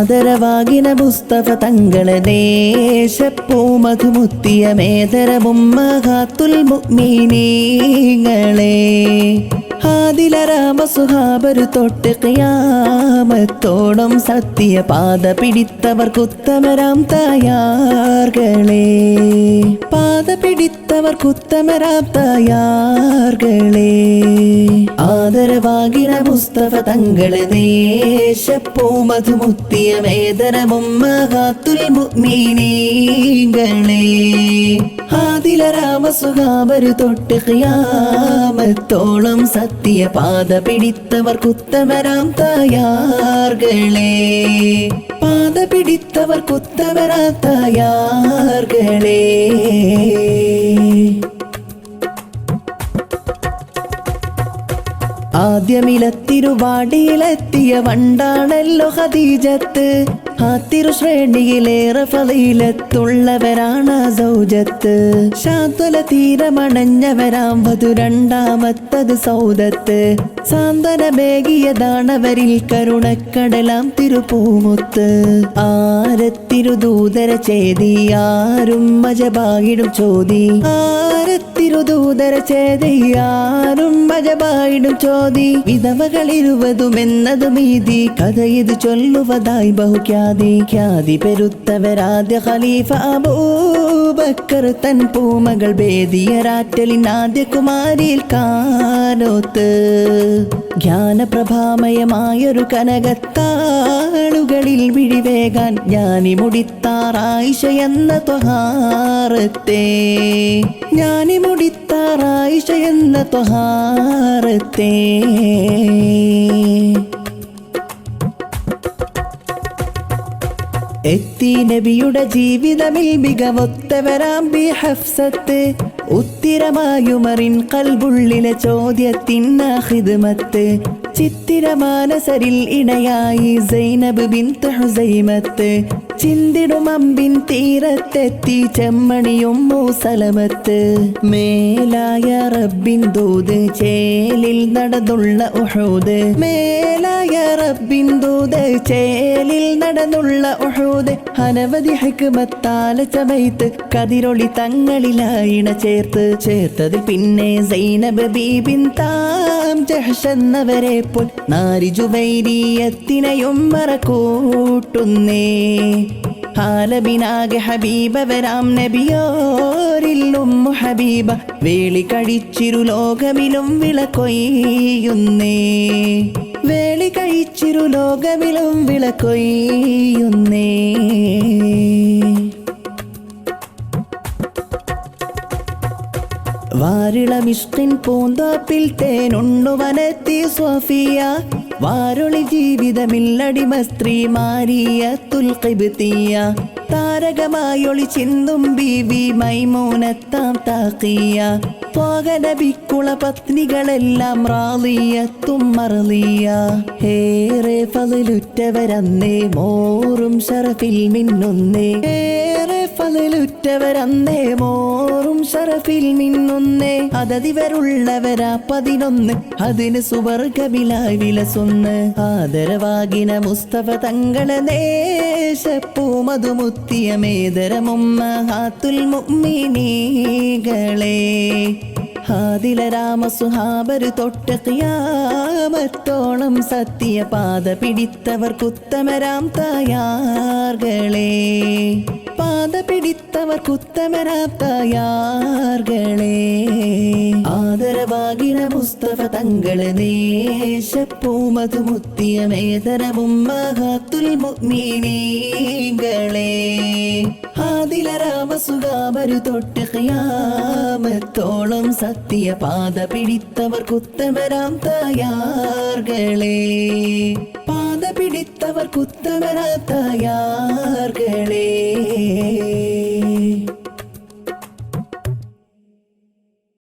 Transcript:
ആദരവാകിന പുസ്തക തങ്ങളെ ദേശപ്പൂമധുമുത്തിയ മേതരവും മഹാത്തുൽ മുഅ്മിനീങ്ങളെ. ആദിലരാമ സുഹാബരു തൊട്ട് പാത പിടിത്തവർക്കുത്തമരാം തായാർകളെ. പാത പിടിത്തവർക്കുത്തമരാം തായാർകളെ. ആദരവാകിന മുസ്തഫ തങ്ങളെ ദേശപ്പൂമധുമുത്തിയ വേദനവും മഹാത്തുൽ മുഅ്മിനീങ്ങളെ. ആദിലരാമ സുഹാബരു തൊട്ട് ഖിയാമത്തോളം സത്യ പാത പിടിത്തവർക്കുത്തമരാം തായാർകളെ. പാത പിടിത്തവർക്കുത്തമരാം തായാർകളെ. ആദ്യമിലത്തിരുവാടിയിലെത്തിയ വണ്ടാണല്ലോ ഹദീജത്ത് ആ തിരുശ്രേണിയിലേറെ ഫലയിലെത്തുള്ളവരാണ് സൗജത്ത്. ശാന്തല തീരമണഞ്ഞവരാം വധു രണ്ടാമത്തത് സൗദത്ത്. സാന്ത്വനമേകിയതാണവരിൽ കരുണക്കടലാം തിരുപ്പൂമുത്ത് ആരത്തിരുദൂതര ചേതി ആരും മജബായിടും ചോദി ആരത്തിരുദൂതര ചേതി ചോദി. വിധവകൾ ഇരുവതും എന്നതും ഈതി കഥ ഇത് ചൊല്ലുവതായി ബഹുഖ്യാതി. ഖ്യാതി പെരുത്തവരാദ്യ ഖലീഫ അബൂബക്കർ തൻ പൂമകൾ ഭേദിയരാറ്റലിൻ ആദ്യ കുമാരിയിൽ കാനോത്ത് ജ്ഞാനപ്രഭാമയമായൊരു കനകത്താളുകളിൽ വിഴിവേകാൻ ജ്ഞാനി മുടിത്താറായിഷ എന്ന ത്വഹാരത്തെ. ജ്ഞാനി മുടിത്താറായിഷ എന്ന ത്വഹാരത്തെ. എത്തി നബിയുടെ ജീവിതമിൽ മികവൊത്തവരാം ബി ഹഫ്സത്ത്. ഉത്തിരമായുമറിൻ കൽബുള്ളിലെ ചോദ്യത്തിന്ന ഹിദ്മത്ത് ചിത്തിരമാനസരിൽ ഇണയായി സൈനബ് ബിൻ ഹുസൈമത്ത്. ചിന്തിടും അമ്പിൻ തീരത്തെത്തി ചെമ്മണിയും മൂസലമത്ത്. മേലായ റബ്ബിൻ ദൂത് ചേലിൽ നടന്നുള്ള ഉഹൂദ്. മേലായ റബ്ബിൻ ദൂത് ചേലിൽ നടന്നുള്ള ഉഹൂദ്. അനവധി ഹെക്കുമത്താല ചമയത്ത് കതിരൊളി തങ്ങളിലായിണ ചേർത്ത്. ചേർത്തതിൽ പിന്നെ സൈനബ് ബീബിൻ താം ജഹ്ഷെന്നവരെ പോൽ നാരിജുവൈരിയത്തിനയും മറക്കൂട്ടുന്നേ ഹാലബിനാകെ ഹബീബ വരാം നബിയോരില്ലും ഹബീബ വേളി കഴിച്ചിരു ലോകമിലും വിളക്കൊയ്യുന്നേ. വേളി കഴിച്ചിരു ലോകമിലും വിളക്കൊയ്യുന്നേ വാരിളമിഷ്കിൻ പൂന്തോപ്പിൽ തേനുണ്ണു വനത്തി സോഫിയ. വാരൊളി ജീവിതമില്ലടിമ സ്ത്രീ മാരിയ തുൽക്കിബിത്തിയ താരകമായൊളി ചിന്തും ബീവി മൈമൂനത്താം താക്കിയ. പോകനബിക്കുള പത്നികളെല്ലാം റാളിയത്തും മറളിയ ഏറെ പതിലുറ്റവരന്നേ മോറും ഷറഫിൽ മിന്നുന്നേ. ഏറെ പതിലുറ്റവരന്നേ മോറും ഷറഫിൽ മിന്നുന്നേ. അതതിവരുള്ളവരാ പതിനൊന്ന് അതിന് സുവർഗമിലായി വിലസൊന്ന്. ആദരവാകിന മുസ്തഫ തങ്ങളെ ദേശപ്പൂമതുമുത്തിയ മേതരമുമ്മ ഹാത്തുൽ മുഅ്മിനീകളെ ഹാദില രാമസുഹാബര് തൊട്ട ഖിയാമത്തോളം സത്യ പാത പിടിത്തവർക്കുത്തമരാം തായാർകളെ. പിടിത്തവർക്കുത്തമരാം തായാർകളെ ആദരവാകിന പുസ്തക തങ്ങളെ ദേശപ്പൂമതുമുത്തിയ മേതരവും മഹാത്തുൽ മുഅ്മിനീങ്ങളെ ആദില രാമസുഖാമരു തൊട്ട് ഖിയാമത്തോളം സത്യ പാത പിടിത്തവർ കുത്തമരാം തായാർകളെ പാത പിടിത്തവർക്കുത്തമരാം തായാർകളെ